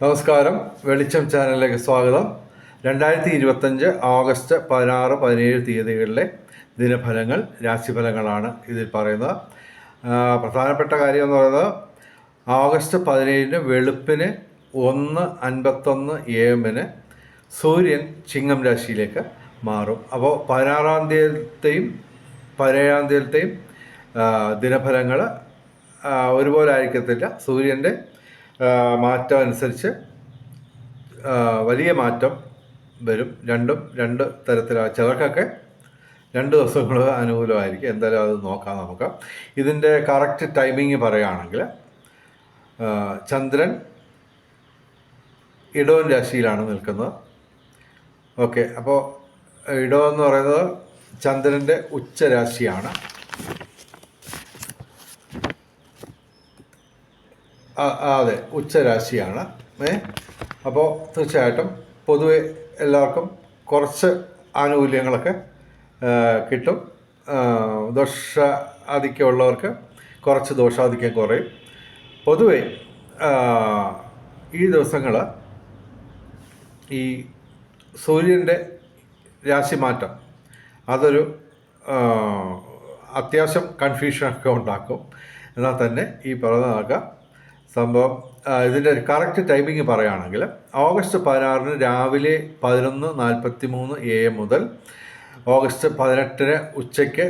നമസ്കാരം. വെളിച്ചം ചാനലിലേക്ക് സ്വാഗതം. രണ്ടായിരത്തി ഇരുപത്തഞ്ച് ഓഗസ്റ്റ് പതിനാറ് പതിനേഴ് തീയതികളിലെ ദിനഫലങ്ങൾ രാശിഫലങ്ങളാണ് ഇതിൽ പറയുന്നത്. പ്രധാനപ്പെട്ട കാര്യം എന്ന് പറയുന്നത് ഓഗസ്റ്റ് പതിനേഴിന് വെളുപ്പിന് ഒന്ന് അൻപത്തൊന്ന് എ എമ്മിന് സൂര്യൻ ചിങ്ങം രാശിയിലേക്ക് മാറും. അപ്പോൾ പതിനാറാം തീയതിയിലത്തെയും പതിനേഴാം തീയതിയിലത്തെയും ദിനഫലങ്ങൾ ഒരുപോലെ ആയിരിക്കത്തില്ല. സൂര്യന്റെ മാറ്റം അനുസരിച്ച് വലിയ മാറ്റം വരും. രണ്ടും രണ്ട് തരത്തിലാണ് ചിലർക്കൊക്കെ രണ്ട് ദിവസങ്ങൾ അനുകൂലമായിരിക്കും. എന്തായാലും അത് നോക്കാം നമുക്ക്. ഇതിന്റെ കറക്റ്റ് ടൈമിങ് പറയുകയാണെങ്കിൽ ചന്ദ്രൻ ഇടവൻ രാശിയിലാണ് നിൽക്കുന്നത്. ഓക്കെ അപ്പോൾ ഇടവെന്ന് പറയുന്നത് ചന്ദ്രന്റെ ഉച്ചരാശിയാണ് ആ ആ, അതെ. ഉച്ചരാശിയാണ്. ഏ? അപ്പോൾ തീർച്ചയായിട്ടും പൊതുവെ എല്ലാവർക്കും കുറച്ച് ആനുകൂല്യങ്ങളൊക്കെ കിട്ടും. ദോഷാധിക്യമുള്ളവർക്ക് കുറച്ച് ദോഷാധിക്യം കുറയും. പൊതുവെ ഈ ദിവസങ്ങൾ ഈ സൂര്യന്റെ രാശിമാറ്റം അതൊരു അത്യാവശ്യം കൺഫ്യൂഷനൊക്കെ ഉണ്ടാക്കും. എന്നാൽ തന്നെ ഈ പറഞ്ഞതൊക്കെ സംഭവം ഇതിന്റെ ഒരു കറക്റ്റ് ടൈമിംഗ് പറയുകയാണെങ്കിൽ ഓഗസ്റ്റ് പതിനാറിന് രാവിലെ പതിനൊന്ന് നാൽപ്പത്തി മൂന്ന് എ എം മുതൽ ഓഗസ്റ്റ് പതിനെട്ടിന് ഉച്ചയ്ക്ക്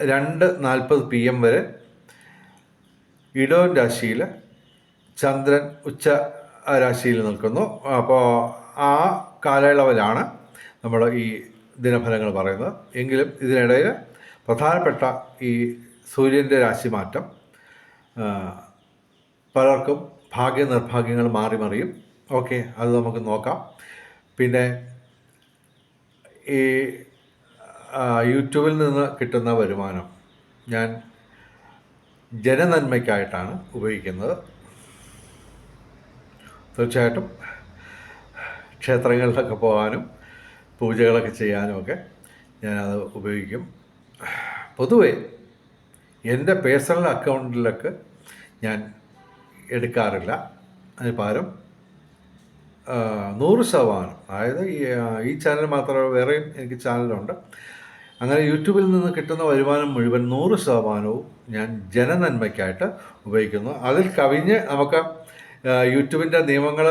രണ്ട് നാൽപ്പത് പി എം വരെ ഇടോൻ രാശിയിൽ ചന്ദ്രൻ ഉച്ച രാശിയിൽ നിൽക്കുന്നു. അപ്പോൾ ആ കാലയളവിലാണ് നമ്മൾ ഈ ദിനഫലങ്ങൾ പറയുന്നത്. എങ്കിലും ഇതിനിടയിൽ പ്രധാനപ്പെട്ട ഈ സൂര്യന്റെ രാശിമാറ്റം പലർക്കും ഭാഗ്യ നിർഭാഗ്യങ്ങൾ മാറി മറിയും. ഓക്കെ അത് നമുക്ക് നോക്കാം. പിന്നെ ഈ യൂട്യൂബിൽ നിന്ന് കിട്ടുന്ന വരുമാനം. ഞാൻ ജനനന്മയ്ക്കായിട്ടാണ് ഉപയോഗിക്കുന്നത്. തീർച്ചയായിട്ടും ക്ഷേത്രങ്ങളിലൊക്കെ പോകാനും പൂജകളൊക്കെ ചെയ്യാനും ഒക്കെ ഞാനത് ഉപയോഗിക്കും. പൊതുവേ എന്റെ പേഴ്സണൽ അക്കൗണ്ടിലൊക്കെ ഞാൻ എടുക്കാറില്ല. അതിന് പകരം നൂറ് ശതമാനം. അതായത് ഈ ചാനൽ മാത്രമേ വേറെയും എനിക്ക് ചാനലുണ്ട്. അങ്ങനെ യൂട്യൂബിൽ നിന്ന് കിട്ടുന്ന വരുമാനം മുഴുവൻ നൂറ് ശതമാനവും ഞാൻ ജനനന്മയ്ക്കായിട്ട് ഉപയോഗിക്കുന്നു. അതിൽ കവിഞ്ഞ് നമുക്ക് യൂട്യൂബിന്റെ നിയമങ്ങൾ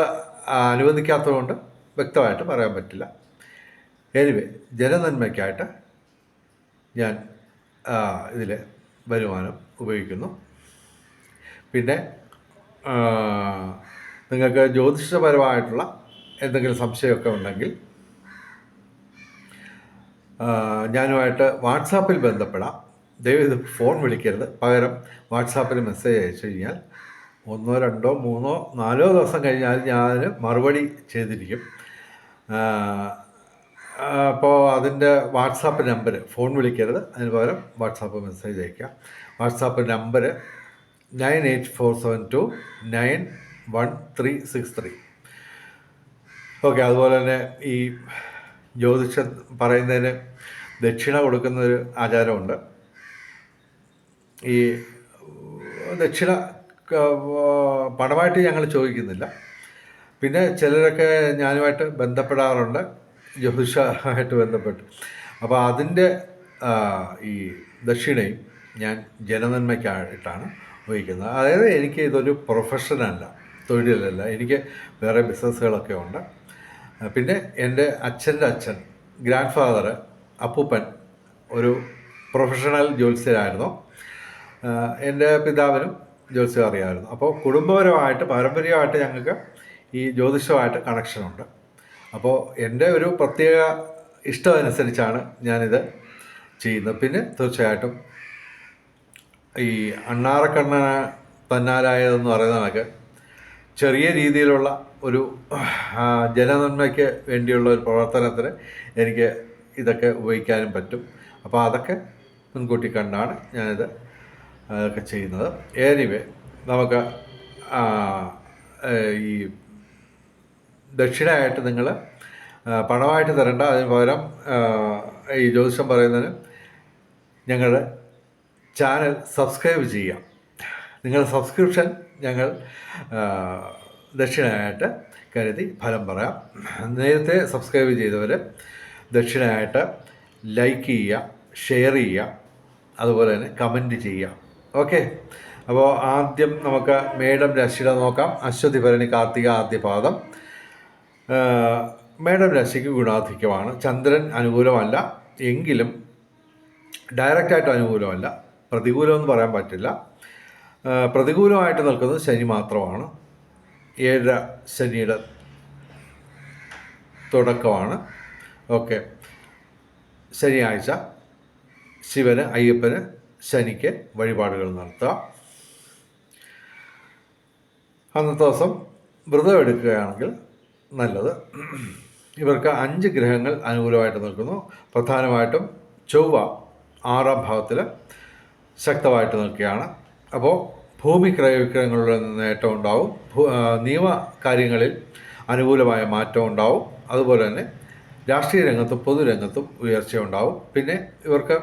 അനുവദിക്കാത്തതുകൊണ്ട് വ്യക്തമായിട്ട് പറയാൻ പറ്റില്ല. എനിവേ ജനനന്മയ്ക്കായിട്ട് ഞാൻ ഇതിൽ വരുമാനം ഉപയോഗിക്കുന്നു. പിന്നെ നിങ്ങൾക്ക് ജ്യോതിഷപരമായിട്ടുള്ള എന്തെങ്കിലും സംശയമൊക്കെ ഉണ്ടെങ്കിൽ ഞാനുമായിട്ട് വാട്സാപ്പിൽ ബന്ധപ്പെടാം. ദയവ് ഫോൺ വിളിക്കരുത്. പകരം വാട്സാപ്പിൽ മെസ്സേജ് അയച്ചു കഴിഞ്ഞാൽ ഒന്നോ രണ്ടോ മൂന്നോ നാലോ ദിവസം കഴിഞ്ഞാൽ ഞാൻ മറുപടി ചെയ്തിരിക്കും. അപ്പോൾ അതിന്റെ വാട്സാപ്പ് നമ്പർ ഫോൺ വിളിക്കരുത്. അതിന് പകരം വാട്സാപ്പ് മെസ്സേജ് അയക്കുക WhatsApp number nine eight four seven two nine one three six three. Okay അതുപോലെ തന്നെ ഈ ജ്യോതിഷം പറയുന്നതിന് ദക്ഷിണ കൊടുക്കുന്നൊരു ആചാരമുണ്ട്. ഈ ദക്ഷിണ പണമായിട്ട് ഞങ്ങൾ ചോദിക്കുന്നില്ല. പിന്നെ ചിലരൊക്കെ ഞാനുമായിട്ട് ബന്ധപ്പെടാറുണ്ട് ജ്യോതിഷമായിട്ട് ബന്ധപ്പെട്ട്. അപ്പോൾ അതിന്റെ ഈ ദക്ഷിണയും ഞാൻ ജനനന്മയ്ക്കായിട്ടാണ് ഉപയോഗിക്കുന്നത് അതായത് എനിക്ക് ഇതൊരു പ്രൊഫഷനല്ല തൊഴിലല്ല എനിക്ക് വേറെ ബിസിനസ്സുകളൊക്കെ ഉണ്ട്. പിന്നെ എന്റെ അച്ഛന്റെ അച്ഛൻ ഗ്രാൻഡ് ഫാദർ അപ്പൂപ്പൻ ഒരു പ്രൊഫഷണൽ ജ്യോത്സ്യരായിരുന്നു എന്റെ പിതാവിനും ജ്യോത്സ്യം അറിയാമായിരുന്നു. അപ്പോൾ കുടുംബപരമായിട്ട് പാരമ്പര്യമായിട്ട് ഞങ്ങൾക്ക് ഈ ജ്യോതിഷമായിട്ട് കണക്ഷനുണ്ട് അപ്പോൾ എന്റെ ഒരു പ്രത്യേക ഇഷ്ടമനുസരിച്ചാണ് ഞാനിത് ചെയ്യുന്നത്. പിന്നെ തീർച്ചയായിട്ടും ഈ അണ്ണാറക്കണ്ണ തന്നാലായതെന്ന് പറയുന്ന കണക്ക് ചെറിയ രീതിയിലുള്ള ഒരു ജനനന്മയ്ക്ക് വേണ്ടിയുള്ള ഒരു പ്രവർത്തനത്തിന് എനിക്ക് ഇതൊക്കെ ഉപയോഗിക്കാനും പറ്റും. അപ്പോൾ അതൊക്കെ മുൻകൂട്ടി കണ്ടാണ് ഞാനിത് അതൊക്കെ ചെയ്യുന്നത്. എനിവേ നമുക്ക് ഈ ദക്ഷിണയായിട്ട് നിങ്ങൾ പണമായിട്ട് തരേണ്ട. അതിന് പകരം ഈ ജ്യോതിഷം പറയുന്നതിന് ഞങ്ങളുടെ ചാനൽ സബ്സ്ക്രൈബ് ചെയ്യാം. നിങ്ങളുടെ സബ്സ്ക്രിപ്ഷൻ ഞങ്ങൾ ദക്ഷിണയായിട്ട് കരുതി ഫലം പറയാം. നേരത്തെ സബ്സ്ക്രൈബ് ചെയ്തവർ ദക്ഷിണയായിട്ട് ലൈക്ക് ചെയ്യുക ഷെയർ ചെയ്യുക അതുപോലെ തന്നെ കമന്റ് ചെയ്യുക. ഓക്കെ? അപ്പോൾ ആദ്യം നമുക്ക് മേഡം രാശിയുടെ നോക്കാം. അശ്വതി ഭരണി കാർത്തിക ആദ്യപാദം. മേഡം രാശിക്ക് ഗുണാധിക്യമാണ്. ചന്ദ്രൻ അനുകൂലമല്ല. എങ്കിലും ഡയറക്റ്റായിട്ട് അനുകൂലമല്ല. പ്രതികൂലമെന്ന് പറയാൻ പറ്റില്ല. പ്രതികൂലമായിട്ട് നിൽക്കുന്നത് ശനി മാത്രമാണ്. ഏഴര ശനിയുടെ തുടക്കമാണ്. ഓക്കെ. ശനിയാഴ്ച ശിവന് അയ്യപ്പന് ശനിക്ക് വഴിപാടുകൾ നടത്തുക. അന്നത്തെ ദിവസം വ്രതം എടുക്കുകയാണെങ്കിൽ നല്ലത്. ഇവർക്ക് അഞ്ച് ഗ്രഹങ്ങൾ അനുകൂലമായിട്ട് നിൽക്കുന്നു. പ്രധാനമായിട്ടും ചൊവ്വ ആറാം ഭാവത്തിൽ ശക്തമായിട്ട് നിൽക്കുകയാണ്. അപ്പോൾ ഭൂമി ക്രയവിക്രയങ്ങളിൽ നേട്ടം ഉണ്ടാവും. നിയമ കാര്യങ്ങളിൽ അനുകൂലമായ മാറ്റം ഉണ്ടാവും. അതുപോലെ തന്നെ രാഷ്ട്രീയ രംഗത്തും പൊതുരംഗത്തും ഉയർച്ച ഉണ്ടാവും. പിന്നെ ഇവർക്ക്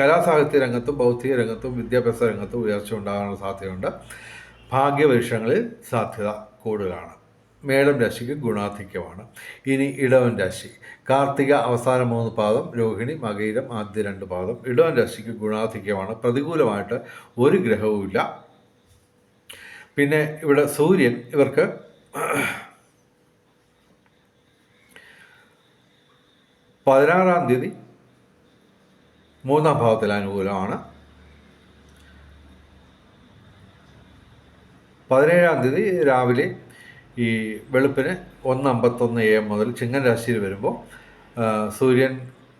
കലാസാഹിത്യ രംഗത്തും ഭൗതിക രംഗത്തും വിദ്യാഭ്യാസ രംഗത്തും ഉയർച്ച ഉണ്ടാകാനുള്ള സാധ്യതയുണ്ട്. ഭാഗ്യപരീക്ഷങ്ങളിൽ സാധ്യത കൂടുതലാണ്. മേടം രാശിക്ക് ഗുണാധിക്യമാണ്. ഇനി ഇടവൻ രാശി. കാർത്തിക അവസാന മൂന്ന് പാദം രോഹിണി മകയിരം ആദ്യ രണ്ട് പാദം. ഇടവൻ രാശിക്ക് ഗുണാധിക്യമാണ്. പ്രതികൂലമായിട്ട് ഒരു ഗ്രഹവുമില്ല പിന്നെ ഇവിടെ സൂര്യൻ ഇവർക്ക് പതിനാറാം തീയതി മൂന്നാം ഭാവത്തിൽ അനുകൂലമാണ്. പതിനേഴാം തീയതി രാവിലെ ഈ വെളുപ്പിന് ഒന്ന് അമ്പത്തൊന്ന് എ എം മുതൽ ചിങ്ങൻ രാശിയിൽ വരുമ്പോൾ സൂര്യൻ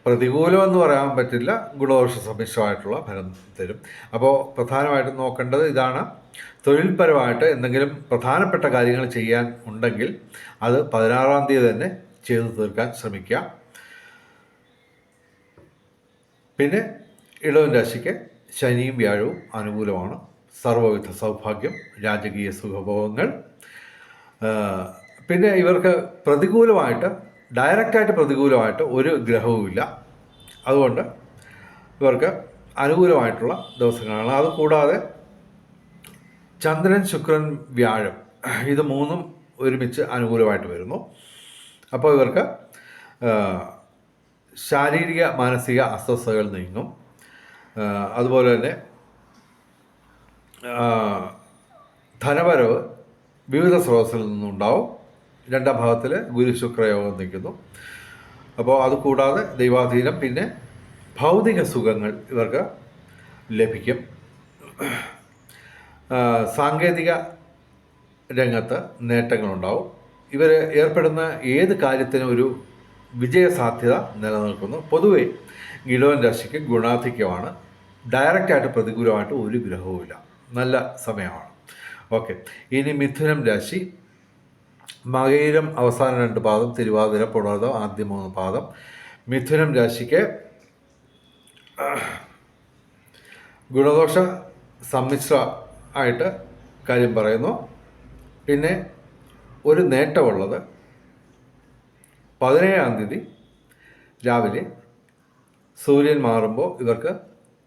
പ്രതികൂലമെന്ന് പറയാൻ പറ്റില്ല ഗുണദോഷ സമ്മിശ്രമായിട്ടുള്ള ഫലം തരും. അപ്പോൾ പ്രധാനമായിട്ടും നോക്കേണ്ടത് ഇതാണ്. തൊഴിൽപരമായിട്ട് എന്തെങ്കിലും പ്രധാനപ്പെട്ട കാര്യങ്ങൾ ചെയ്യാൻ ഉണ്ടെങ്കിൽ അത് പതിനാറാം തീയതി തന്നെ ചെയ്തു തീർക്കാൻ ശ്രമിക്കുക. പിന്നെ ഇളവൻ രാശിക്ക് ശനിയും വ്യാഴവും അനുകൂലമാണ്. സർവവിധ സൗഭാഗ്യം രാജകീയ സുഖഭോഗങ്ങൾ പിന്നെ ഇവർക്ക് പ്രതികൂലമായിട്ട് ഡയറക്റ്റായിട്ട് പ്രതികൂലമായിട്ട് ഒരു ഗ്രഹവുമില്ല അതുകൊണ്ട് ഇവർക്ക് അനുകൂലമായിട്ടുള്ള ദിവസങ്ങളാണ്. അതുകൂടാതെ ചന്ദ്രൻ ശുക്രൻ വ്യാഴം ഇത് മൂന്നും ഒരുമിച്ച് അനുകൂലമായിട്ട് വരുന്നു. അപ്പോൾ ഇവർക്ക് ശാരീരിക മാനസിക അസ്വസ്ഥതകൾ നീങ്ങും. അതുപോലെ തന്നെ ധനപരവ് വിവിധ സ്രോതസ്സിൽ നിന്നുണ്ടാവും. രണ്ടാം ഭാഗത്തിൽ ഗുരു ശുക്രയോഗം നിൽക്കുന്നു. അപ്പോൾ അത് കൂടാതെ ദൈവാധീനം പിന്നെ ഭൗതിക സുഖങ്ങൾ ഇവർക്ക് ലഭിക്കും. സാങ്കേതിക രംഗത്ത് നേട്ടങ്ങളുണ്ടാവും. ഇവർ ഏർപ്പെടുന്ന ഏത് കാര്യത്തിനും ഒരു വിജയസാധ്യത നിലനിൽക്കുന്നു. പൊതുവേ ഗിലോൻ രാശിക്ക് ഗുണാധിക്യമാണ്. ഡയറക്റ്റായിട്ട് പ്രതികൂലമായിട്ട് ഒരു ഗ്രഹവുമില്ല. നല്ല സമയമാണ്. ഓക്കെ. ഇനി മിഥുനം രാശി. മകയിരം അവസാന രണ്ട് പാദം തിരുവാതിര പുണർദം ആദ്യ മൂന്ന് പാദം. മിഥുനം രാശിക്ക് ഗുണദോഷ സമ്മിശ്ര ആയിട്ട് കാര്യം പറയുന്നു. പിന്നെ ഒരു നേട്ടമുള്ളത് പതിനേഴാം തീയതി രാവിലെ സൂര്യൻ മാറുമ്പോൾ ഇവർക്ക്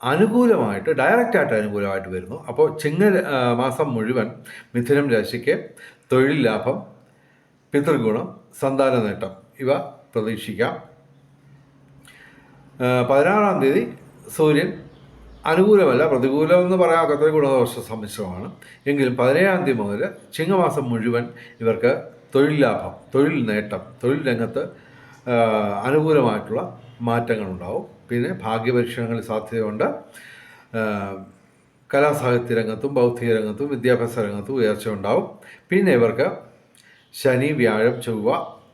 അനുകൂലമായിട്ട് ഡയറക്റ്റായിട്ട് അനുകൂലമായിട്ട് വരുന്നു. അപ്പോൾ ചിങ്ങ മാസം മുഴുവൻ മിഥുനം രാശിക്ക് തൊഴിൽ ലാഭം പിതൃഗുണം സന്താന നേട്ടം ഇവ പ്രതീക്ഷിക്കാം. പതിനാറാം തീയതി സൂര്യൻ അനുകൂലമല്ല പ്രതികൂലം എന്ന് പറയാത്ത ഗുണദോഷ സമ്മിശ്രമാണ്. എങ്കിലും പതിനേഴാം തീയതി മുതൽ ചിങ്ങമാസം മുഴുവൻ ഇവർക്ക് തൊഴിൽ ലാഭം തൊഴിൽ നേട്ടം തൊഴിൽ രംഗത്ത് അനുകൂലമായിട്ടുള്ള മാറ്റങ്ങളുണ്ടാവും. പിന്നെ ഭാഗ്യപരീക്ഷണങ്ങൾ സാധ്യതയുണ്ട്. കലാസാഹിത്യ രംഗത്തും ബൗദ്ധിക രംഗത്തും വിദ്യാഭ്യാസ രംഗത്തും ഉയർച്ച ഉണ്ടാവും. പിന്നെ ഇവർക്ക് ശനി വ്യാഴം ചൊവ്വ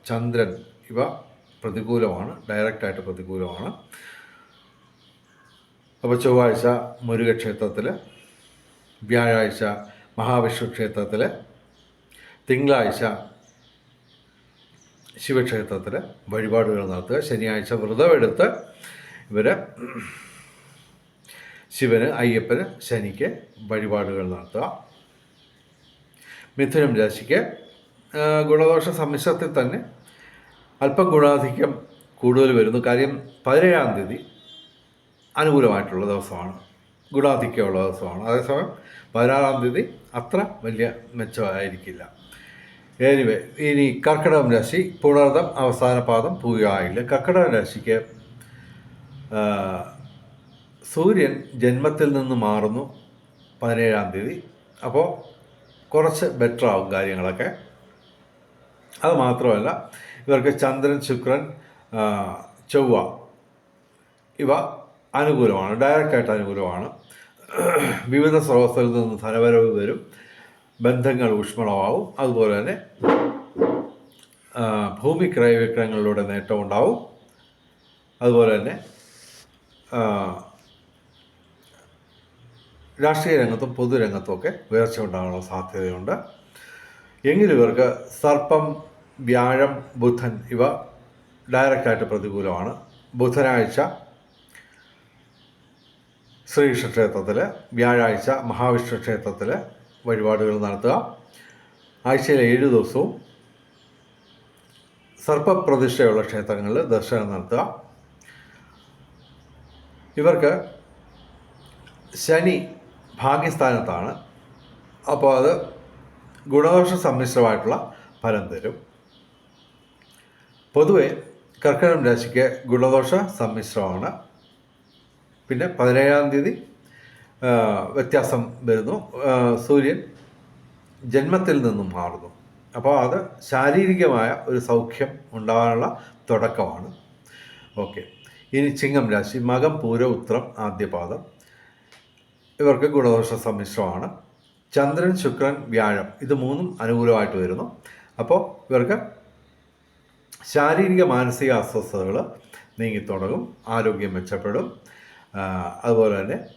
ചന്ദ്രൻ ഇവ പ്രതികൂലമാണ് ഡയറക്റ്റായിട്ട് പ്രതികൂലമാണ്. അപ്പോൾ ചൊവ്വാഴ്ച മുരുകക്ഷേത്രത്തിൽ വ്യാഴാഴ്ച മഹാവിഷ്ണു ക്ഷേത്രത്തിൽ തിങ്കളാഴ്ച ശിവക്ഷേത്രത്തിൽ വഴിപാടുകൾ നടത്തുക. ശനിയാഴ്ച വ്രതമെടുത്ത് ഇവർ ശിവന് അയ്യപ്പന് ശനിക്ക് വഴിപാടുകൾ നടത്തുക. മിഥുനം രാശിക്ക് ഗുണദോഷ സമ്മിശ്രത്തിൽ തന്നെ അല്പം ഗുണാധിക്യം കൂടുതൽ വരുന്നു. കാര്യം പതിനേഴാം തീയതി അനുകൂലമായിട്ടുള്ള ദിവസമാണ്. ഗുണാധിക്യമുള്ള ദിവസമാണ്. അതേസമയം പതിനാറാം തീയതി അത്ര വലിയ മെച്ചമായിരിക്കില്ല. എനിവേ ഇനി കർക്കിടകം രാശി പുണർദം അവസാന പാദം പൂയായില്ല കർക്കിടകം രാശിക്ക് സൂര്യൻ ജന്മത്തിൽ നിന്ന് മാറുന്നു പതിനേഴാം തീയതി. അപ്പോൾ കുറച്ച് ബെറ്റർ ആവും കാര്യങ്ങളൊക്കെ. അത് മാത്രമല്ല ഇവർക്ക് ചന്ദ്രൻ ശുക്രൻ ചൊവ്വ ഇവ അനുകൂലമാണ് ഡയറക്റ്റായിട്ട് അനുകൂലമാണ്. വിവിധ സ്രോതസ്സുകളിൽ നിന്ന് ധനവരവ് വരും. ബന്ധങ്ങൾ ഊഷ്മളമാവും. അതുപോലെ തന്നെ ഭൂമി ക്രയവിക്രയങ്ങളിലൂടെ നേട്ടം ഉണ്ടാവും. അതുപോലെ തന്നെ രാഷ്ട്രീയ രംഗത്തും പൊതുരംഗത്തും ഒക്കെ ഉയർച്ച ഉണ്ടാകാനുള്ള സാധ്യതയുണ്ട്. എങ്കിലും ഇവർക്ക് സർപ്പം വ്യാഴം ബുധൻ ഇവ ഡയറക്റ്റായിട്ട് പ്രതികൂലമാണ്. ബുധനാഴ്ച ശ്രീകൃഷ്ണ ക്ഷേത്രത്തിൽ വ്യാഴാഴ്ച മഹാവിഷ്ണു ക്ഷേത്രത്തിൽ വഴിപാടുകൾ നടത്തുക. ആഴ്ചയിലെ ഏഴ് ദിവസവും സർപ്പപ്രതിഷ്ഠയുള്ള ക്ഷേത്രങ്ങളിൽ ദർശനം നടത്തുക. ഇവർക്ക് ശനി ഭാഗ്യസ്ഥാനത്താണ്. അപ്പോൾ അത് ഗുണദോഷ സമ്മിശ്രമായിട്ടുള്ള ഫലം തരും. പൊതുവെ കർക്കിടകം രാശിക്ക് ഗുണദോഷ സമ്മിശ്രമാണ്. പിന്നെ പതിനേഴാം തീയതി വ്യത്യാസം വരുന്നു. സൂര്യൻ ജന്മത്തിൽ നിന്നും മാറുന്നു. അപ്പോൾ അത് ശാരീരികമായ ഒരു സൗഖ്യം ഉണ്ടാകാനുള്ള തുടക്കമാണ്. ഓക്കെ. ഇനി ചിങ്ങം രാശി മകം പൂര ഉത്രം ആദ്യപാദം. ഇവർക്ക് ഗുണദോഷ സമ്മിശ്രമാണ്. ചന്ദ്രൻ ശുക്രൻ വ്യാഴം ഇത് മൂന്നും അനുകൂലമായിട്ട് വരുന്നു. അപ്പോൾ ഇവർക്ക് ശാരീരിക മാനസിക അസ്വസ്ഥതകൾ നീങ്ങിത്തുടങ്ങും ആരോഗ്യം മെച്ചപ്പെടും. അതുപോലെ തന്നെ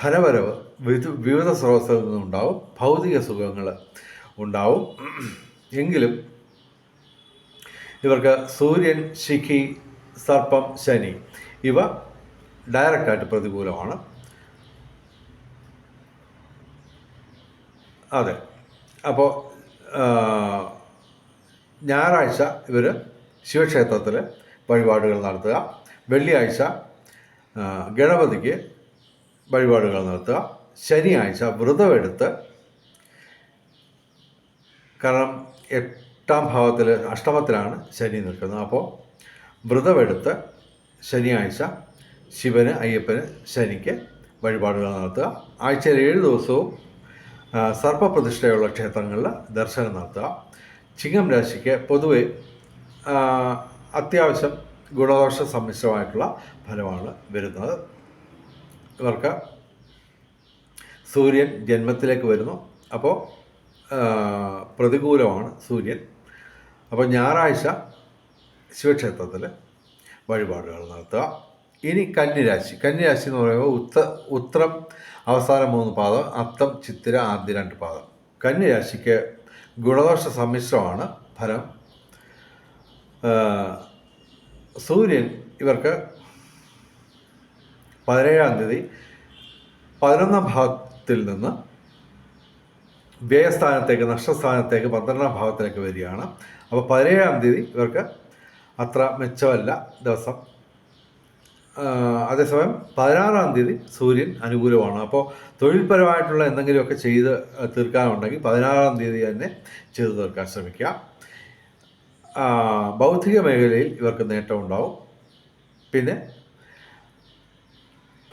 ധനവരവ് വിധ വിവിധ സ്രോതസ്സുകളിൽ നിന്നുണ്ടാവും ഭൗതിക സുഖങ്ങൾ ഉണ്ടാവും. എങ്കിലും ഇവർക്ക് സൂര്യൻ ശിഖി സർപ്പം ശനി ഇവ ഡയറക്റ്റായിട്ട് പ്രതികൂലമാണ്. അതെ. അപ്പോൾ ഞായറാഴ്ച ഇവർ ശിവക്ഷേത്രത്തിൽ വഴിപാടുകൾ നടത്തുക. വെള്ളിയാഴ്ച ഗണപതിക്ക് വഴിപാടുകൾ നടത്തുക. ശനിയാഴ്ച വ്രതമെടുത്ത് കാരണം എട്ടാം ഭാവത്തിൽ അഷ്ടമത്തിലാണ് ശനി നിൽക്കുന്നത്. അപ്പോൾ വ്രതമെടുത്ത് ശനിയാഴ്ച ശിവന് അയ്യപ്പന് ശനിക്ക് വഴിപാടുകൾ നടത്തുക. ആഴ്ചയിൽ ഏഴ് ദിവസവും സർപ്പപ്രതിഷ്ഠയുള്ള ക്ഷേത്രങ്ങളിൽ ദർശനം നടത്തുക. ചിങ്ങം രാശിക്ക് പൊതുവെ അത്യാവശ്യം ഗുണദോഷ സമ്മിശ്രമായിട്ടുള്ള ഫലമാണ് വരുന്നത്. ഇവർക്ക് സൂര്യൻ ജന്മത്തിലേക്ക് വരുന്നു. അപ്പോൾ പ്രതികൂലമാണ് സൂര്യൻ. അപ്പോൾ ഞായറാഴ്ച ശിവക്ഷേത്രത്തിൽ വഴിപാടുകൾ നടത്തുക. ഇനി കന്നിരാശി. കന്നിരാശി എന്ന് പറയുമ്പോൾ ഉത്ത ഉത്രം അവസാന മൂന്ന് പാദം അത്തം ചിത്തിര ആദ്യ രണ്ട് പാദം. കന്നിരാശിക്ക് ഗുണദോഷ സമ്മിശ്രമാണ് ഫലം. സൂര്യൻ ഇവർക്ക് പതിനേഴാം തീയതി പതിനൊന്നാം ഭാഗത്തിൽ നിന്ന് വ്യയസ്ഥാനത്തേക്ക് നഷ്ടസ്ഥാനത്തേക്ക് പന്ത്രണ്ടാം ഭാഗത്തിലേക്ക് വരികയാണ്. അപ്പോൾ പതിനേഴാം തീയതി ഇവർക്ക് അത്ര മെച്ചമല്ല ദിവസം. അതേസമയം പതിനാറാം തീയതി സൂര്യൻ അനുകൂലമാണ്. അപ്പോൾ തൊഴിൽപരമായിട്ടുള്ള എന്തെങ്കിലുമൊക്കെ ചെയ്ത് തീർക്കാനുണ്ടെങ്കിൽ പതിനാറാം തീയതി തന്നെ ചെയ്തു തീർക്കാൻ ശ്രമിക്കുക. ബൗദ്ധിക മേഖലയിൽ ഇവർക്ക് നേട്ടമുണ്ടാവും പിന്നെ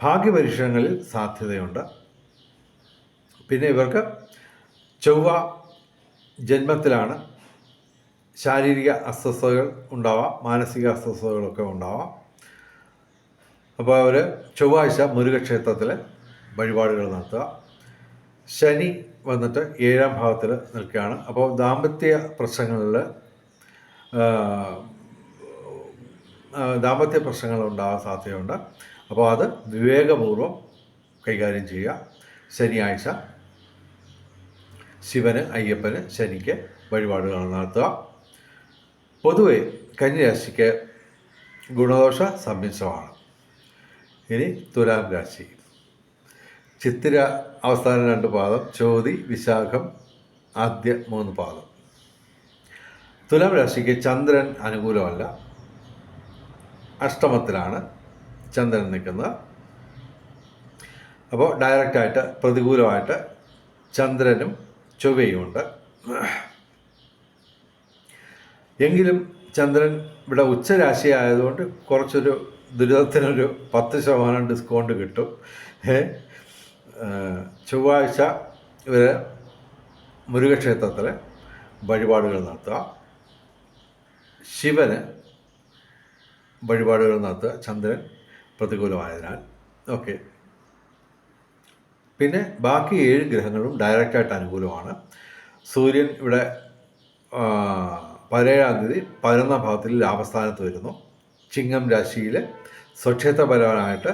ഭാഗ്യപരീക്ഷണങ്ങളിൽ സാധ്യതയുണ്ട്. പിന്നെ ഇവർക്ക് ചൊവ്വ ജന്മത്തിലാണ് ശാരീരിക അസ്വസ്ഥതകൾ ഉണ്ടാവാം മാനസിക അസ്വസ്ഥതകളൊക്കെ ഉണ്ടാവാം. അപ്പോൾ അവർ ചൊവ്വാഴ്ച മുരുകക്ഷേത്രത്തിൽ വഴിപാടുകൾ നടത്തുക. ശനി വന്നിട്ട് ഏഴാം ഭാവത്തിൽ നിൽക്കുകയാണ്. അപ്പോൾ ദാമ്പത്യ പ്രശ്നങ്ങളിൽ ദാമ്പത്യ പ്രശ്നങ്ങൾ ഉണ്ടാകാൻ സാധ്യതയുണ്ട്. അപ്പോൾ അത് വിവേകപൂർവം കൈകാര്യം ചെയ്യുക. ശനിയാഴ്ച ശിവന് അയ്യപ്പന് ശനിക്ക് വഴിപാടുകൾ നടത്തുക. പൊതുവെ കന്യരാശിക്ക് ഗുണദോഷ സമ്മിശ്രമാണ്. ഇനി തുലാം രാശി. ചിത്തിര അവസാന രണ്ട് പാദം ചോതി വിശാഖം ആദ്യ മൂന്ന് പാദം. തുലാം രാശിക്ക് ചന്ദ്രൻ അനുകൂലമല്ല. അഷ്ടമത്തിലാണ്. ചന്ദ്രൻ നിൽക്കുന്നത് അപ്പോൾ ഡയറക്റ്റായിട്ട് പ്രതികൂലമായിട്ട് ചന്ദ്രനും ചൊവ്വയുമുണ്ട്. എങ്കിലും ചന്ദ്രൻ ഇവിടെ ഉച്ചരാശി ആയതുകൊണ്ട് കുറച്ചൊരു ദുരിതത്തിനൊരു പത്ത് ശതമാനം ഡിസ്കൗണ്ട് കിട്ടും. ചൊവ്വാഴ്ച ഇവർ മുരുകക്ഷേത്രത്തിൽ വഴിപാടുകൾ നടത്തുക. ശിവന് വഴിപാടുകൾ നടത്തുക. ചന്ദ്രൻ പ്രതികൂലമായതിനാൽ. ഓക്കെ. പിന്നെ ബാക്കി ഏഴ് ഗ്രഹങ്ങളും ഡയറക്റ്റായിട്ട് അനുകൂലമാണ്. സൂര്യൻ ഇവിടെ പതിനേഴാം തീയതി പതിനൊന്നാം ഭാവത്തിൽ ലാഭസ്ഥാനത്ത് വരുന്നു. ചിങ്ങം രാശിയിൽ സ്വക്ഷേത്രപരമായിട്ട്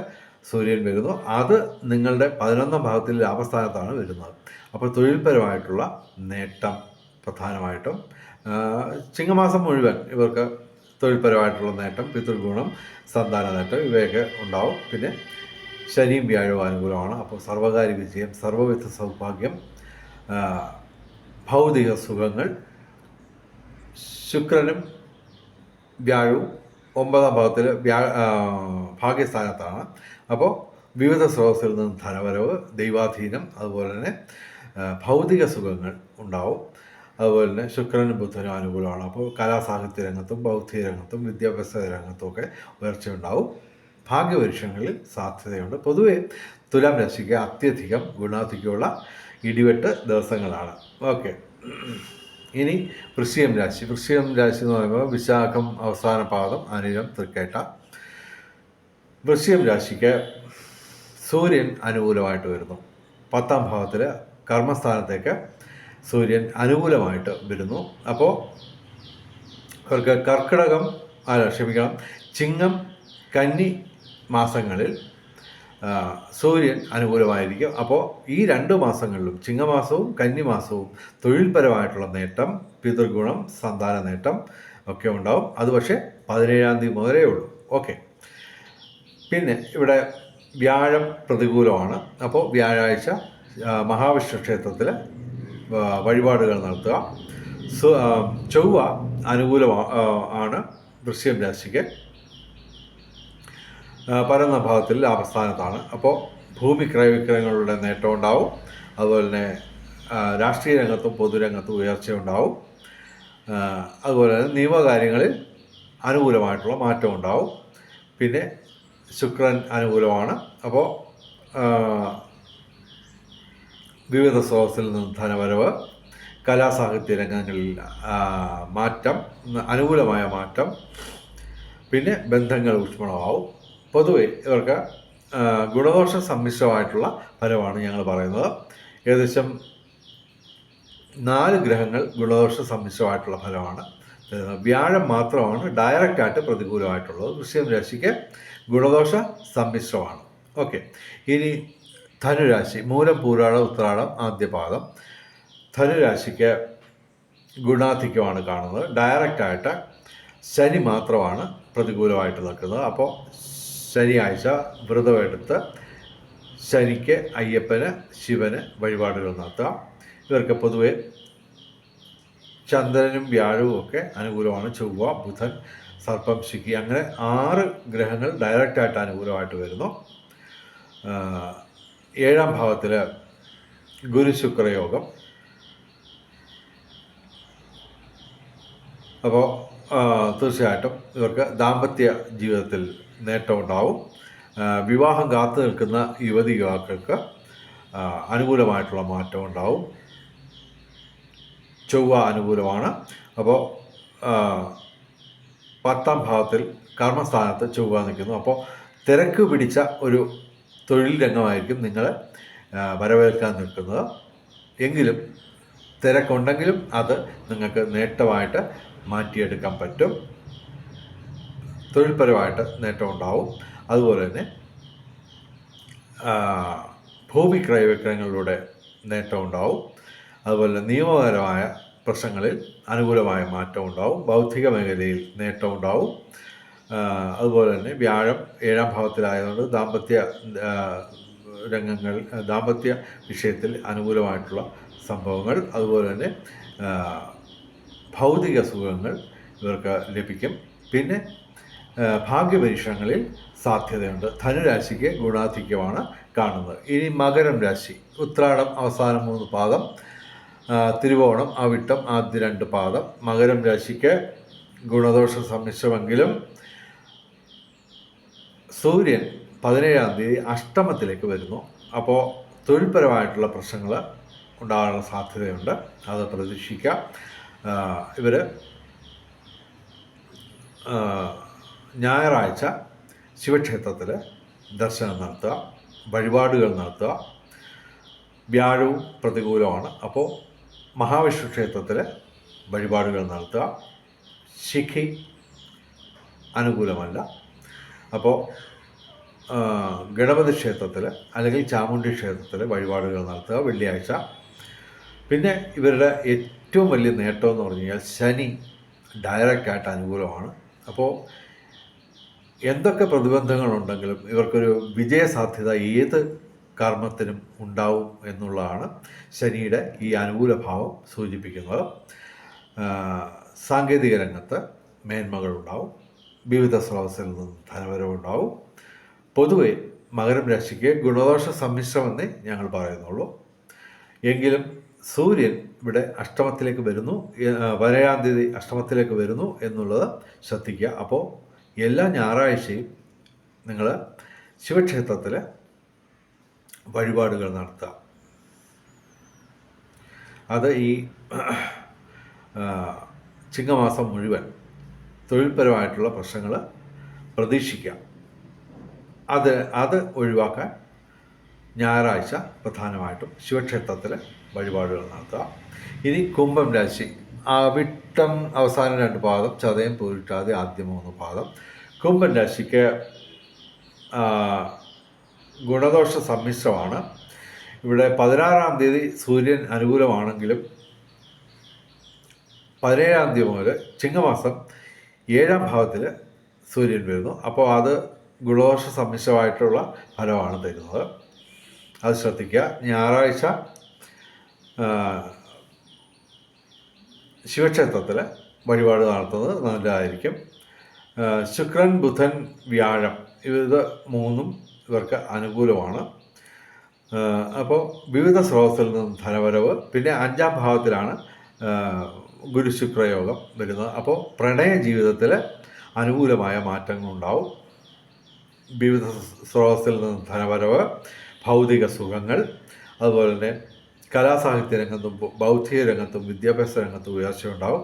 സൂര്യൻ വരുന്നു. അത് നിങ്ങളുടെ പതിനൊന്നാം ഭാഗത്തിൽ ലാഭസ്ഥാനത്താണ് വരുന്നത്. അപ്പോൾ തൊഴിൽപരമായിട്ടുള്ള നേട്ടം പ്രധാനമായിട്ടും. ചിങ്ങമാസം മുഴുവൻ ഇവർക്ക് തൊഴിൽപരമായിട്ടുള്ള നേട്ടം പിതൃഗുണം സന്താന നേട്ടം ഇവയൊക്കെ ഉണ്ടാവും. പിന്നെ ശനിയും വ്യാഴവും അനുകൂലമാണ്. അപ്പോൾ സർവകാര്യ വിജയം സർവവിധ സൗഭാഗ്യം ഭൗതിക സുഖങ്ങൾ ശുക്രനും വ്യാഴവും ഒമ്പതാം ഭാഗത്തിൽ വ്യാ ഭാഗ്യസ്ഥാനത്താണ്. അപ്പോൾ വിവിധ സ്രോതസ്സിൽ നിന്ന് ധനവരവ് ദൈവാധീനം അതുപോലെ തന്നെ ഭൗതിക സുഖങ്ങൾ ഉണ്ടാവും. അതുപോലെ തന്നെ ശുക്രനും ബുധനും അനുകൂലമാണ്. അപ്പോൾ കലാസാഹിത്യ രംഗത്തും ബൗദ്ധിക രംഗത്തും വിദ്യാഭ്യാസ രംഗത്തും ഒക്കെ ഉയർച്ചയുണ്ടാവും. ഭാഗ്യപരീക്ഷങ്ങളിൽ സാധ്യതയുണ്ട്. പൊതുവെ തുലാം രാശിക്ക് അത്യധികം ഗുണാധികമുള്ള ഇടിവെട്ട് ദിവസങ്ങളാണ്. ഓക്കെ. ഇനി വൃശ്ചികം രാശി. വൃശ്ചികം രാശി എന്ന് പറയുമ്പോൾ വിശാഖം അവസാന പാദം അനിരം തൃക്കേട്ട. വൃശ്ചികം രാശിക്ക് സൂര്യൻ അനുകൂലമായിട്ട് വരുന്നു. പത്താം ഭാവത്തിൽ കർമ്മസ്ഥാനത്തേക്ക് സൂര്യൻ അനുകൂലമായിട്ട് വരുന്നു. അപ്പോൾ അവർക്ക് കർക്കിടകം അല്ല ക്ഷമിക്കണം ചിങ്ങം കന്നി മാസങ്ങളിൽ സൂര്യൻ അനുകൂലമായിരിക്കും. അപ്പോൾ ഈ രണ്ട് മാസങ്ങളിലും ചിങ്ങമാസവും കന്നിമാസവും തൊഴിൽപരമായിട്ടുള്ള നേട്ടം പിതൃഗുണം സന്താന നേട്ടം ഒക്കെ ഉണ്ടാവും. അത് പക്ഷേ പതിനേഴാം തീയതി മുതലേ ഉള്ളൂ. ഓക്കെ. പിന്നെ ഇവിടെ വ്യാഴം പ്രതികൂലമാണ്. അപ്പോൾ വ്യാഴാഴ്ച മഹാവിഷ്ണു ക്ഷേത്രത്തിൽ വഴിപാടുകൾ നടത്തുക. ചൊവ്വ അനുകൂലമാണ് ആണ് വൃശ്ചികം രാശിക്ക്. പരന്ന ഭാഗത്തിൽ ലാഭസ്ഥാനത്താണ് അപ്പോൾ ഭൂമി ക്രയവിക്രയങ്ങളുടെ നേട്ടം ഉണ്ടാവും. അതുപോലെ തന്നെ രാഷ്ട്രീയ രംഗത്തും പൊതുരംഗത്തും ഉയർച്ച ഉണ്ടാവും. അതുപോലെ തന്നെ നിയമകാര്യങ്ങളിൽ അനുകൂലമായിട്ടുള്ള മാറ്റം ഉണ്ടാവും. പിന്നെ ശുക്രൻ അനുകൂലമാണ്. അപ്പോൾ വിവിധ സ്രോതസ്സിൽ നിന്നും ധനവരവ് കലാസാഹിത്യ രംഗങ്ങളിൽ മാറ്റം അനുകൂലമായ മാറ്റം പിന്നെ ബന്ധങ്ങൾ ഊഷ്മളമാവും. പൊതുവെ ഇവർക്ക് ഗുണദോഷ സമ്മിശ്രമായിട്ടുള്ള ഫലമാണ് ഞങ്ങൾ പറയുന്നത്. ഏകദേശം നാല് ഗ്രഹങ്ങൾ ഗുണദോഷ സമ്മിശ്രമായിട്ടുള്ള ഫലമാണ്. വ്യാഴം മാത്രമാണ് ഡയറക്റ്റായിട്ട് പ്രതികൂലമായിട്ടുള്ളത്. വൃശ്ചികം രാശിക്ക് ഗുണദോഷ സമ്മിശ്രമാണ്. ഓക്കെ. ഇനി ധനുരാശി മൂലം പൂരാടം ഉത്രാടം ആദ്യപാദം. ധനുരാശിക്ക് ഗുണാധിക്യമാണ് കാണുന്നത്. ഡയറക്റ്റായിട്ട് ശനി മാത്രമാണ് പ്രതികൂലമായിട്ട് നിൽക്കുന്നത്. അപ്പോൾ ശനിയാഴ്ച വ്രതമെടുത്ത് ശനിക്ക് അയ്യപ്പന് ശിവന് വഴിപാടുകൾ നടത്താം. ഇവർക്ക് പൊതുവെ ചന്ദ്രനും വ്യാഴവും ഒക്കെ അനുകൂലമാണ്. ചൊവ്വ ബുധൻ സർപ്പം ശിക്കി അങ്ങനെ ആറ് ഗ്രഹങ്ങൾ ഡയറക്റ്റായിട്ട് അനുകൂലമായിട്ട് വരുന്നു. ഏഴാം ഭാവത്തിൽ ഗുരു ശുക്രയോഗം. അപ്പോൾ തീർച്ചയായിട്ടും ഇവർക്ക് ദാമ്പത്യ ജീവിതത്തിൽ നേട്ടമുണ്ടാവും വിവാഹം കാത്തു നിൽക്കുന്ന യുവതി യുവാക്കൾക്ക് അനുകൂലമായിട്ടുള്ള മാറ്റം ഉണ്ടാവും. ചൊവ്വ അനുകൂലമാണ്. അപ്പോൾ പത്താം ഭാവത്തിൽ കർമ്മസ്ഥാനത്ത് ചൊവ്വ നിൽക്കുന്നു. അപ്പോൾ തിരക്ക് പിടിച്ച ഒരു തൊഴിൽ രംഗമായിരിക്കും നിങ്ങൾ വരവേൽക്കാൻ നിൽക്കുന്നത്. എങ്കിലും തിരക്കുണ്ടെങ്കിലും അത് നിങ്ങൾക്ക് നേട്ടമായിട്ട് മാറ്റിയെടുക്കാൻ പറ്റും. തൊഴിൽപരമായിട്ട് നേട്ടം ഉണ്ടാവും. അതുപോലെ തന്നെ ഭൂമി ക്രയവിക്രയങ്ങളിലൂടെ നേട്ടം ഉണ്ടാവും. അതുപോലെ നിയമപരമായ പ്രശ്നങ്ങളിൽ അനുകൂലമായ മാറ്റം ഉണ്ടാവും. ബൗദ്ധിക മേഖലയിൽ നേട്ടം ഉണ്ടാവും. ആ, അതുപോലെ തന്നെ വ്യാഴം ഏഴാം ഭാവത്തിലായതുകൊണ്ട് ദാമ്പത്യ രംഗങ്ങൾ ദാമ്പത്യ വിഷയത്തിൽ അനുകൂലമായിട്ടുള്ള സംഭവങ്ങൾ അതുപോലെ തന്നെ ഭൗതിക സുഖങ്ങൾ ഇവർക്ക് ലഭിക്കും. പിന്നെ ഭാഗ്യപരീക്ഷണങ്ങളിൽ സാധ്യതയുണ്ട്. ധനുരാശിക്ക് ഗുണാധിക്യമാണ് കാണുന്നത്. ഇനി മകരം രാശി. ഉത്രാടം അവസാനം മൂന്ന് പാദം തിരുവോണം അവിട്ടം ആദ്യ രണ്ട് പാദം. മകരം രാശിക്ക് ഗുണദോഷ സമ്മിശ്രമെങ്കിലും സൂര്യൻ പതിനേഴാം തീയതി അഷ്ടമത്തിലേക്ക് വരുന്നു. അപ്പോൾ തൊഴിൽപരമായിട്ടുള്ള പ്രശ്നങ്ങൾ ഉണ്ടാകാനുള്ള സാധ്യതയുണ്ട്. അത് പ്രതീക്ഷിക്കാം ഇവർ ഞായറാഴ്ച ശിവക്ഷേത്രത്തിൽ ദർശനം നടത്തുക വഴിപാടുകൾ നടത്തുക. വ്യാഴവും പ്രതികൂലമാണ് അപ്പോൾ മഹാവിഷ്ണു ക്ഷേത്രത്തിൽ വഴിപാടുകൾ നടത്തുക. ശിഖി അനുകൂലമല്ല. അപ്പോൾ ഗണപതി ക്ഷേത്രത്തിൽ അല്ലെങ്കിൽ ചാമുണ്ഡി ക്ഷേത്രത്തിൽ വഴിപാടുകൾ നടത്തുക വെള്ളിയാഴ്ച. പിന്നെ ഇവരുടെ ഏറ്റവും വലിയ നേട്ടം എന്ന് പറഞ്ഞു കഴിഞ്ഞാൽ ശനി ഡയറക്റ്റായിട്ട് അനുകൂലമാണ്. അപ്പോൾ എന്തൊക്കെ പ്രതിബന്ധങ്ങളുണ്ടെങ്കിലും ഇവർക്കൊരു വിജയസാധ്യത ഏത് കർമ്മത്തിനും ഉണ്ടാവും എന്നുള്ളതാണ് ശനിയുടെ ഈ അനുകൂല ഭാവം സൂചിപ്പിക്കുന്നത്. സാങ്കേതിക രംഗത്ത് മേന്മകളുണ്ടാവും. വിവിധ സ്രോതസ്സിൽ നിന്നും ധനവരവുണ്ടാവും. പൊതുവെ മകരം രാശിക്ക് ഗുണദോഷ സമ്മിശ്രമെന്നേ ഞങ്ങൾ പറയുന്നുള്ളൂ. എങ്കിലും സൂര്യൻ ഇവിടെ അഷ്ടമത്തിലേക്ക് വരുന്നു വരയാം തീയതി അഷ്ടമത്തിലേക്ക് വരുന്നു എന്നുള്ളത് ശ്രദ്ധിക്കുക. അപ്പോൾ എല്ലാ ഞായറാഴ്ചയും നിങ്ങൾ ശിവക്ഷേത്രത്തിൽ വഴിപാടുകൾ നടത്തുക. അത് ഈ ചിങ്ങമാസം മുഴുവൻ തൊഴിൽപരമായിട്ടുള്ള പ്രശ്നങ്ങൾ പ്രതീക്ഷിക്കാം. അത് അത് ഒഴിവാക്കാൻ ഞായറാഴ്ച പ്രധാനമായിട്ടും ശിവക്ഷേത്രത്തിൽ വഴിപാടുകൾ നടത്തുക. ഇനി കുംഭം രാശി. അവിട്ടം അവസാന രണ്ട് പാദം ചതയം പൂരിട്ടാതെ ആദ്യ മൂന്ന് പാദം. കുംഭം രാശിക്ക് ഗുണദോഷ സമ്മിശ്രമാണ്. ഇവിടെ പതിനാറാം തീയതി സൂര്യൻ അനുകൂലമാണെങ്കിലും പതിനേഴാം തീയതി മുതൽ ചിങ്ങമാസം ഏഴാം ഭാവത്തിൽ സൂര്യൻ വരുന്നു. അപ്പോൾ അത് ഗുണദോഷ സമ്മിശ്രമായിട്ടുള്ള ഫലമാണ് തരുന്നത്. അത് ശ്രദ്ധിക്കുക. ഞായറാഴ്ച ശിവക്ഷേത്രത്തിൽ വഴിപാട് നടത്തുന്നത് നല്ലതായിരിക്കും. ശുക്രൻ ബുധൻ വ്യാഴം ഇത് മൂന്നും ഇവർക്ക് അനുകൂലമാണ്. അപ്പോൾ വിവിധ സ്രോതസ്സിൽ നിന്നും ധനവരവ്. പിന്നെ അഞ്ചാം ഭാവത്തിലാണ് ഗുരുശുക്രയോഗം വരുന്നത്. അപ്പോൾ പ്രണയ ജീവിതത്തിൽ അനുകൂലമായ മാറ്റങ്ങളുണ്ടാവും. വിവിധ സ്രോതസ്സിൽ നിന്ന് ധനവരവ് ഭൗതിക സുഖങ്ങൾ അതുപോലെ തന്നെ കലാസാഹിത്യ രംഗത്തും ബൗദ്ധിക രംഗത്തും വിദ്യാഭ്യാസ രംഗത്തും ഉയർച്ച ഉണ്ടാവും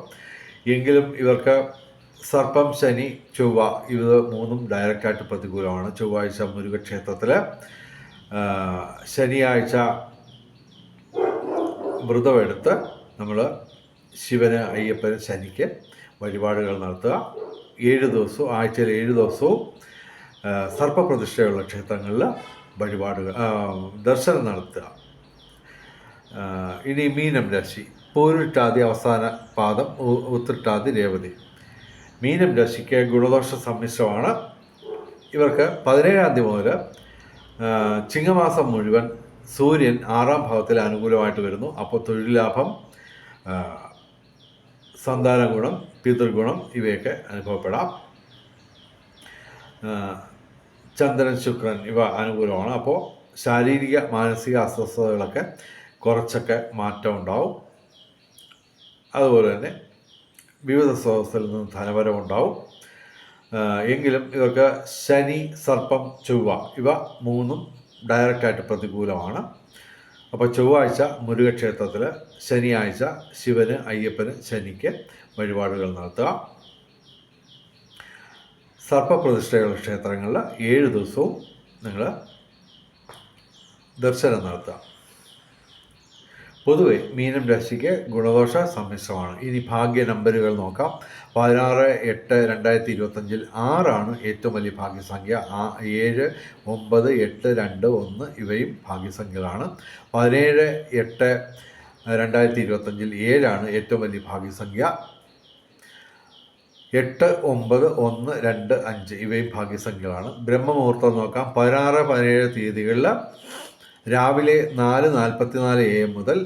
എങ്കിലും ഇവർക്ക് സർപ്പം ശനി ചൊവ്വ ഇവ മൂന്നും ഡയറക്റ്റായിട്ട് പ്രതികൂലമാണ്. ചൊവ്വാഴ്ച മുരുകക്ഷേത്രത്തിൽ ശനിയാഴ്ച വ്രതമെടുത്ത് നമ്മൾ ശിവന് അയ്യപ്പന് ശനിക്ക് വഴിപാടുകൾ നടത്തുക. ഏഴ് ദിവസവും ആഴ്ചയിൽ ഏഴ് ദിവസവും സർപ്പപ്രതിഷ്ഠയുള്ള ക്ഷേത്രങ്ങളിൽ വഴിപാടുകൾ ദർശനം നടത്തുക. ഇനി മീനം രാശി പൂരിട്ടാതി അവസാന പാദം ഉത്തിട്ടാതി രേവതി. മീനം രാശിക്ക് ഗുണദോഷ സമ്മിശ്രമാണ്. ഇവർക്ക് പതിനേഴാം തീയതി മുതൽ ചിങ്ങമാസം മുഴുവൻ സൂര്യൻ ആറാം ഭാവത്തിൽ അനുകൂലമായിട്ട് വരുന്നു. അപ്പോൾ തൊഴിൽ ലാഭം ആ, സന്താന ഗുണം പിതൃഗുണം ഇവയൊക്കെ അനുഭവപ്പെടാം. ചന്ദ്രൻ ശുക്രൻ ഇവ അനുകൂലമാണ്. അപ്പോൾ ശാരീരിക മാനസിക അസ്വസ്ഥതകളൊക്കെ കുറച്ചൊക്കെ മാറ്റം ഉണ്ടാവും. അതുപോലെ തന്നെ വിവിധ സ്രോതസ്സിൽ നിന്ന് ധനപരം ഉണ്ടാവും. എങ്കിലും ഇതൊക്കെ ശനി സർപ്പം ചൊവ്വ ഇവ മൂന്നും ഡയറക്റ്റായിട്ട് പ്രതികൂലമാണ്. അപ്പോൾ ചൊവ്വാഴ്ച മുരുകക്ഷേത്രത്തിൽ ശനിയാഴ്ച ശിവന് അയ്യപ്പന് ശനിക്ക് വഴിപാടുകൾ നടത്തുക. സർപ്പപ്രതിഷ്ഠയുള്ള ക്ഷേത്രങ്ങളിൽ ഏഴ് ദിവസവും നിങ്ങൾ ദർശനം നടത്തുക. പൊതുവെ മീനം രാശിക്ക് ഗുണദോഷ സമ്മിശ്രമാണ്. ഇനി ഭാഗ്യ നമ്പറുകൾ നോക്കാം. പതിനാറ് എട്ട് രണ്ടായിരത്തി ഇരുപത്തഞ്ചിൽ ആറാണ് ഏറ്റവും വലിയ ഭാഗ്യസംഖ്യ. ആ ഏഴ് ഒമ്പത് എട്ട് രണ്ട് ഒന്ന് ഇവയും ഭാഗ്യസംഖ്യകളാണ്. പതിനേഴ് എട്ട് രണ്ടായിരത്തി ഇരുപത്തഞ്ചിൽ ഏഴാണ് ഏറ്റവും വലിയ ഭാഗ്യസംഖ്യ. എട്ട് ഒമ്പത് ഒന്ന് രണ്ട് അഞ്ച് ഇവയും ഭാഗ്യസംഖ്യകളാണ്. ബ്രഹ്മമുഹൂർത്തം നോക്കാം. പതിനാറ് പതിനേഴ് തീയതികളിൽ രാവിലെ നാല് നാൽപ്പത്തിനാല് എ എം മുതൽ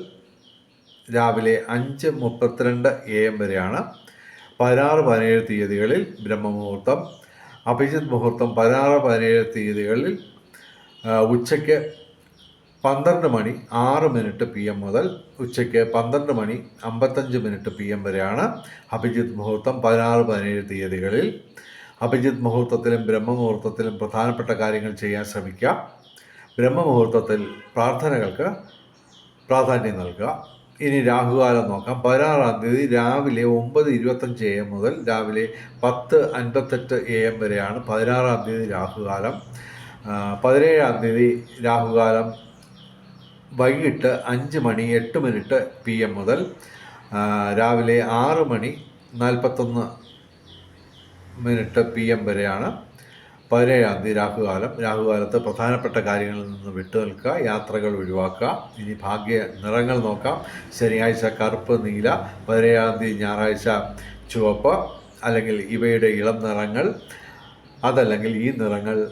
രാവിലെ അഞ്ച് മുപ്പത്തിരണ്ട് എ എം വരെയാണ്. പതിനാറ് പതിനേഴ് തീയതികളിൽ ബ്രഹ്മമുഹൂർത്തം അഭിജിത് മുഹൂർത്തം പതിനാറ് പതിനേഴ് തീയതികളിൽ ഉച്ചയ്ക്ക് പന്ത്രണ്ട് മണി ആറ് മിനിറ്റ് പി എം മുതൽ ഉച്ചയ്ക്ക് പന്ത്രണ്ട് മണി അമ്പത്തഞ്ച് മിനിറ്റ് പി എം വരെയാണ് അഭിജിത് മുഹൂർത്തം പതിനാറ് പതിനേഴ് തീയതികളിൽ. അഭിജിത് മുഹൂർത്തത്തിലും ബ്രഹ്മമുഹൂർത്തത്തിലും പ്രധാനപ്പെട്ട കാര്യങ്ങൾ ചെയ്യാൻ ശ്രമിക്കുക. ബ്രഹ്മമുഹൂർത്തത്തിൽ പ്രാർത്ഥനകൾക്ക് പ്രാധാന്യം നൽകുക. ഇനി രാഹുകാലം നോക്കാം. പതിനാറാം തീയതി രാവിലെ ഒമ്പത് ഇരുപത്തഞ്ച് എ എം മുതൽ രാവിലെ പത്ത് അൻപത്തെട്ട് എ എം വരെയാണ് പതിനാറാം തീയതി രാഹുകാലം. പതിനേഴാം തീയതി രാഹുകാലം വൈകിട്ട് അഞ്ച് മണി എട്ട് മിനിറ്റ് പി എം മുതൽ രാവിലെ ആറ് മണി നാൽപ്പത്തൊന്ന് മിനിറ്റ് പി എം വരെയാണ് പതിനേഴാം തീയതി രാഹുകാലം. രാഹുകാലത്ത് പ്രധാനപ്പെട്ട കാര്യങ്ങളിൽ നിന്ന് വിട്ടു നിൽക്കുക യാത്രകൾ ഒഴിവാക്കുക. ഇനി ഭാഗ്യ നിറങ്ങൾ നോക്കാം. ശനിയാഴ്ച കറുപ്പ് നീല. പതിനേഴാം തീയതി ഞായറാഴ്ച ചുവപ്പ്. അല്ലെങ്കിൽ ഇവയുടെ ഇളം നിറങ്ങൾ. അതല്ലെങ്കിൽ ഈ നിറങ്ങൾ